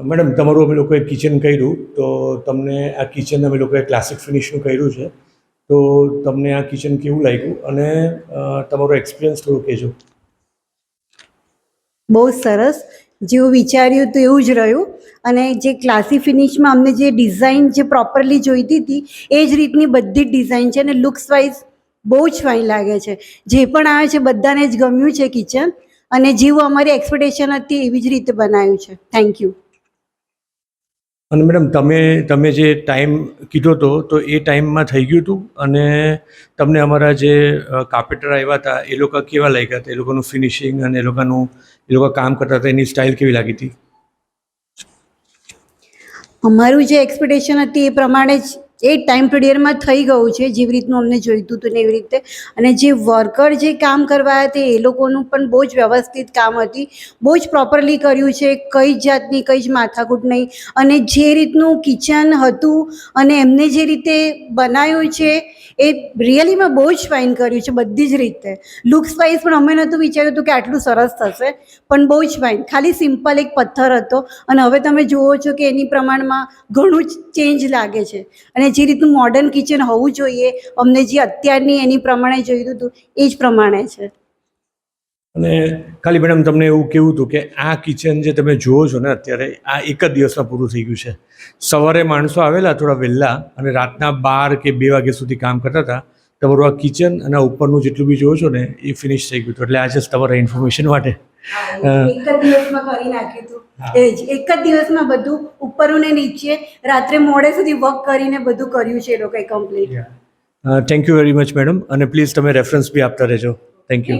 Madam, તમારું અમે લોકોએ કિચન કર્યું, તો તમને આ કિચન અમે લોકોએ ક્લાસિક ફિનિશનું કર્યું છે. તો તમને આ કિચન કેવું લાગ્યું? અને તમારો એક્સપિરિયન્સ થોડું કહેજો. બહુ સરસ. જેવું વિચાર્યું તો એવું જ રહ્યું. અને જે ક્લાસી ફિનિશમાં અમને જે ડિઝાઇન જે પ્રોપરલી જોઈતી હતી, એ જ રીતની બધી જ ડિઝાઇન છે અને લુક્સ વાઇઝ બહુ જ ફાઇન લાગે છે. જે પણ આવે છે, બધાને જ ગમ્યું છે કિચન અને જેવું અમારી એક્સપેક્ટેશન હતી, એવી જ રીતે બનાવ્યું છે. થેન્ક યુ અને મેડમ, તમે તમે જે ટાઈમ કીધો હતો તો એ ટાઈમમાં થઈ ગયું હતું? અને તમને અમારા જે કાર્પેટર આવ્યા હતા, એ લોકો કેવા લાગ્યા હતા? એ લોકોનું ફિનિશિંગ અને એ લોકોનું, એ લોકો કામ કરતા હતા, એની સ્ટાઇલ કેવી લાગી હતી? અમારું જે એક્સપેક્ટેશન હતી એ પ્રમાણે જ એ ટાઈમ પીરિયડમાં થઈ ગયું છે, જેવી રીતનું અમને જોઈતું હતું ને એવી રીતે. અને જે વર્કર જે કામ કરવા હતા એ લોકોનું પણ બહુ જ વ્યવસ્થિત કામ હતી. બહુ જ પ્રોપરલી કર્યું છે, કઈ જ જાતની કઈ જ માથાકૂટ નહીં. અને જે રીતનું કિચન હતું અને એમને જે રીતે બનાવ્યું છે, એ રિયલીમાં બહુ જ ફાઇન કર્યું છે, બધી જ રીતે. લુક્સ વાઇઝ પણ અમે નહોતું વિચાર્યું હતું કે આટલું સરસ થશે, પણ બહુ જ ફાઇન ખાલી સિમ્પલ એક પથ્થર હતો. અને હવે તમે જુઓ છો કે એની પ્રમાણમાં ઘણું જ ચેન્જ લાગે છે. અને જે રીતનું મોડર્ન કિચન હોવું જોઈએ, અમને જે અત્યારની એની પ્રમાણે જોઈતું હતું, એ જ પ્રમાણે છે. અને ખાલી મેડમ, તમને એવું કેવું હતું કે આ કિચન જે તમે જુઓ છો ને અત્યારે, આ એક જ દિવસમાં પૂરું થઈ ગયું છે. સવારે માણસો આવેલા, થોડા વહેલા અને રાતના બાર કે બે વાગ્યા સુધી કામ કરતા હતા. તમારું આ કિચન અને ઉપરનું જેટલું બી જોવો છો ને એ ફિનિશ થઈ ગયું હતું. એટલે આજે તમારા ઇન્ફોર્મેશન માટે. એક જ દિવસમાં કરી નાખ્યું હતું. એ જ એક જ દિવસમાં બધું ઉપરું ને નીચે રાત્રે મોડે સુધી વર્ક કરીને બધું કર્યું છે એ લોકોએ complete thank you very much madam અને પ્લીઝ તમે રેફરન્સ બી આપતા રહેજો. Thank you